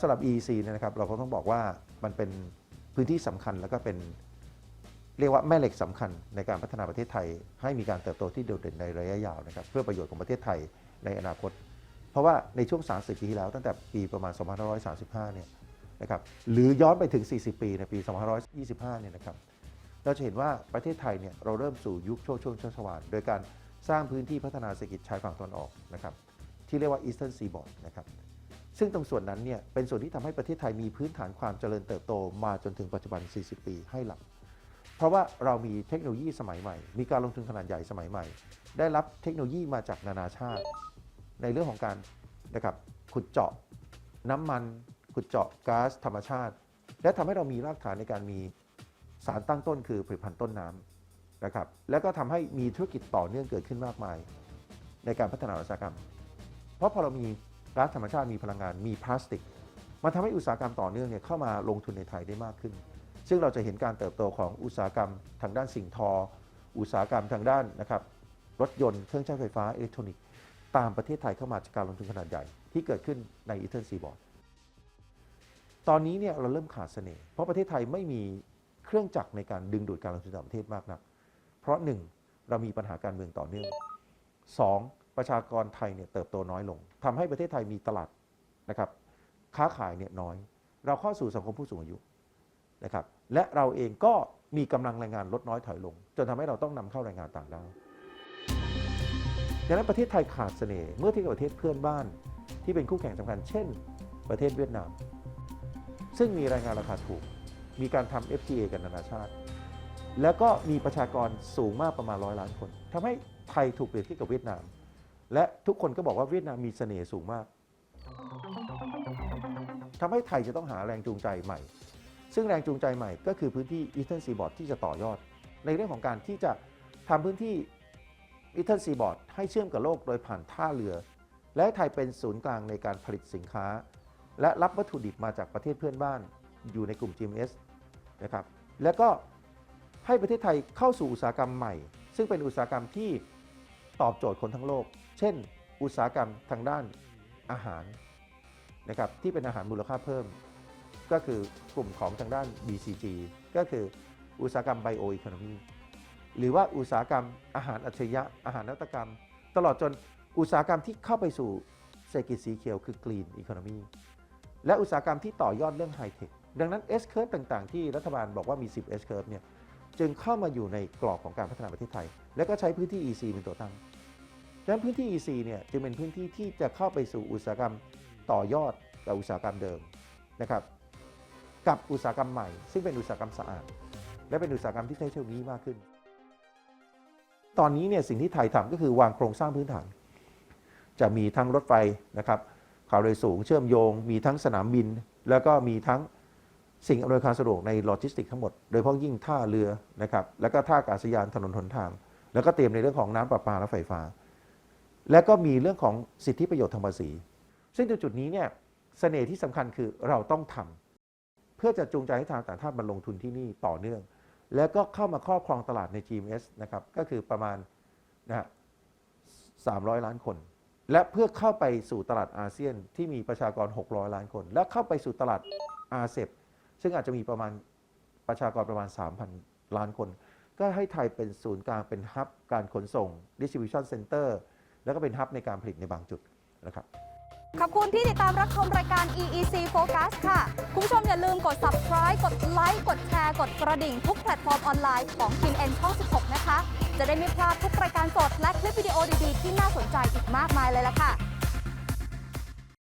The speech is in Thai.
สำหรับ EEC เนี่ยนะครับเราก็ต้องบอกว่ามันเป็นพื้นที่สำคัญแล้วก็เป็นเรียกว่าแม่เหล็กสำคัญในการพัฒนาประเทศไทย ให้มีการเติบโตที่โดดเด่นในระยะยาวนะครับเพื่อประโยชน์ของประเทศไทยในอนาคต เพราะว่าในช่วง 30 ปีที่แล้วตั้งแต่ปีประมาณ 2535 เนี่ยนะครับหรือย้อนไปถึง 40 ปีในปี 2525 เนี่ยนะครับเราจะเห็นว่าประเทศไทยเนี่ยเราเริ่มสู่ยุคโชคช่วงชัชวาลโดยการสร้างพื้นที่พัฒนาเศรษฐกิจชายฝั่งตะวันออกนะครับที่เรียกว่า Eastern Seaboard นะครับ ซึ่งตรงส่วนนั้นเนี่ยเป็นส่วนที่ทำให้ประเทศไทยมีพื้นฐานความเจริญเติบโตมาจนถึงปัจจุบัน 40 ปีให้หลัง เพราะว่าเรามีเทคโนโลยีสมัยใหม่ มีการลงทุนขนาดใหญ่สมัยใหม่ ได้รับเทคโนโลยีมาจากนานาชาติ ในเรื่องของการนะครับขุดเจาะน้ำมันขุดเจาะก๊าซธรรมชาติ และทำให้เรามีรากฐานในการมีสารตั้งต้นคือผลิตภัณฑ์ต้นน้ำนะครับ แล้วก็ทำให้มีธุรกิจต่อเนื่องเกิดขึ้นมากมาย ในการพัฒนาอุตสาหกรรม เพราะพอเรามี ก๊าซธรรมชาติมีพลังงานมีพลาสติก มันทำให้อุตสาหกรรมต่อเนื่องเนี่ยเข้ามาลงทุนในไทยได้มากขึ้น ซึ่งเราจะเห็นการเติบโตของอุตสาหกรรมทางด้านสิ่งทอ อุตสาหกรรมทางด้านนะครับรถยนต์เครื่องใช้ไฟฟ้าอิเล็กทรอนิกส์ตามประเทศไทยเข้ามาจากการลงทุนขนาดใหญ่ที่เกิดขึ้นในอีเทอร์ซีบอร์ดตอนนี้เนี่ยเราเริ่มขาดเสน่ห์เพราะประเทศไทยไม่มีเครื่องจักรในการดึงดูดการลงทุนต่างประเทศมากนัก เพราะหนึ่งเรามีปัญหาการเมืองต่อเนื่องสอง ประชากรไทยเนี่ยเติบโตน้อยลงทำให้ประเทศไทยมีตลาดนะครับค้าขายเนี่ยน้อย เราเข้าสู่สังคมผู้สูงอายุนะครับและเราเองก็มีกำลังแรงงานลดน้อยถอยลง จนทำให้เราต้องนำเข้าแรงงานต่างด้าวดังนั้นประเทศไทยขาดเสน่ห์เมื่อเทียบกับประเทศเพื่อนบ้านที่เป็นคู่แข่งสำคัญ เช่น ประเทศเวียดนาม ซึ่งมีแรงงานราคาถูก มีการทำ FTA กันนานาชาติ แล้วก็มีประชากรสูงมากประมาณร้อยล้านคนทำให้ไทยถูกเปรียบเทียบกับเวียดนาม และทุกคนก็บอกว่าเวียดนามมีเสน่ห์สูงมากทำให้ไทยจะต้องหาแรงจูงใจใหม่ ซึ่งแรงจูงใจใหม่ก็คือพื้นที่ Eastern Seaboard ที่จะต่อยอด ในเรื่องของการที่จะทำพื้นที่ Eastern Seaboard ให้เชื่อมกับโลกโดยผ่านท่าเรือ และไทยเป็นศูนย์กลางในการผลิตสินค้า และรับวัตถุดิบมาจากประเทศเพื่อนบ้านอยู่ในกลุ่ม GMS นะครับ แล้วก็ให้ประเทศไทยเข้าสู่อุตสาหกรรมใหม่ ซึ่งเป็นอุตสาหกรรมที่ ตอบโจทย์คนทั้งโลก เช่น อุตสาหกรรมทางด้านอาหารนะครับที่เป็นอาหารมูลค่าเพิ่ม ก็คือกลุ่มของทางด้าน BCG ก็คืออุตสาหกรรมไบโออีโคโนมีหรือว่าอุตสาหกรรมอาหารอัจฉริยะ อาหารนวัตกรรม ตลอดจนอุตสาหกรรมที่เข้าไปสู่เศรษฐกิจสีเขียวคือ Green Economy และอุตสาหกรรมที่ต่อยอดเรื่องไฮเทคดังนั้น S curve ต่างๆ ที่รัฐบาลบอกว่ามี 10 S curve เนี่ยจึงเข้ามาอยู่ในกรอบของการพัฒนาประเทศไทย และก็ใช้พื้นที่ EC เป็นตัวตั้ง ดังนั้นพื้นที่ EC เนี่ยจึงเป็นพื้นที่ที่จะเข้าไปสู่อุตสาหกรรมต่อยอดกับอุตสาหกรรมเดิมนะครับกับอุตสาหกรรมใหม่ ซึ่งเป็นอุตสาหกรรมสะอาด และเป็นอุตสาหกรรมที่ใช้เทคโนโลยีมากขึ้น ตอนนี้เนี่ยสิ่งที่ไทยทำก็คือวางโครงสร้างพื้นฐาน จะมีทั้งรถไฟนะครับความเร็วสูงเชื่อมโยง มีทั้งสนามบิน แล้วก็มีทั้งสิ่งอำนวยความสะดวกในโลจิสติกทั้งหมด โดยเฉพาะยิ่งท่าเรือนะครับแล้วก็ท่าอากาศยานถนนหนทาง แล้วก็เตรียมในเรื่องของน้ำประปาและไฟฟ้า และก็มีเรื่องของสิทธิประโยชน์ทางภาษี ซึ่งจุดนี้เนี่ยเสน่ห์ที่สำคัญคือเราต้องทำเพื่อจะจูงใจให้ทางต่างชาติมาลงทุนที่นี่ต่อเนื่อง แล้วก็เข้ามาครอบครองตลาดใน GMS นะครับก็คือประมาณนะฮะ300ล้านคน และเพื่อเข้าไปสู่ตลาดอาเซียนที่มีประชากร 600 ล้านคน และเข้าไปสู่ตลาดอาเซบซึ่งอาจจะมีประมาณประชากรประมาณ 3,000 ล้านคน ก็ให้ไทยเป็นศูนย์กลางเป็นฮับการขนส่ง distribution center แล้วก็เป็นฮับในการผลิตในบางจุดนะครับขอบคุณที่ติดตามรับชมรายการ EEC Focus ค่ะ คุณผู้ชมอย่าลืมกด subscribe กดไลค์กดแชร์ กดกระดิ่งทุกแพลตฟอร์มออนไลน์ของ TNN ช่อง 16 นะคะ จะได้ไม่พลาดทุกรายการสดและคลิปวิดีโอดีๆ ที่น่าสนใจอีกมากมายเลยล่ะค่ะ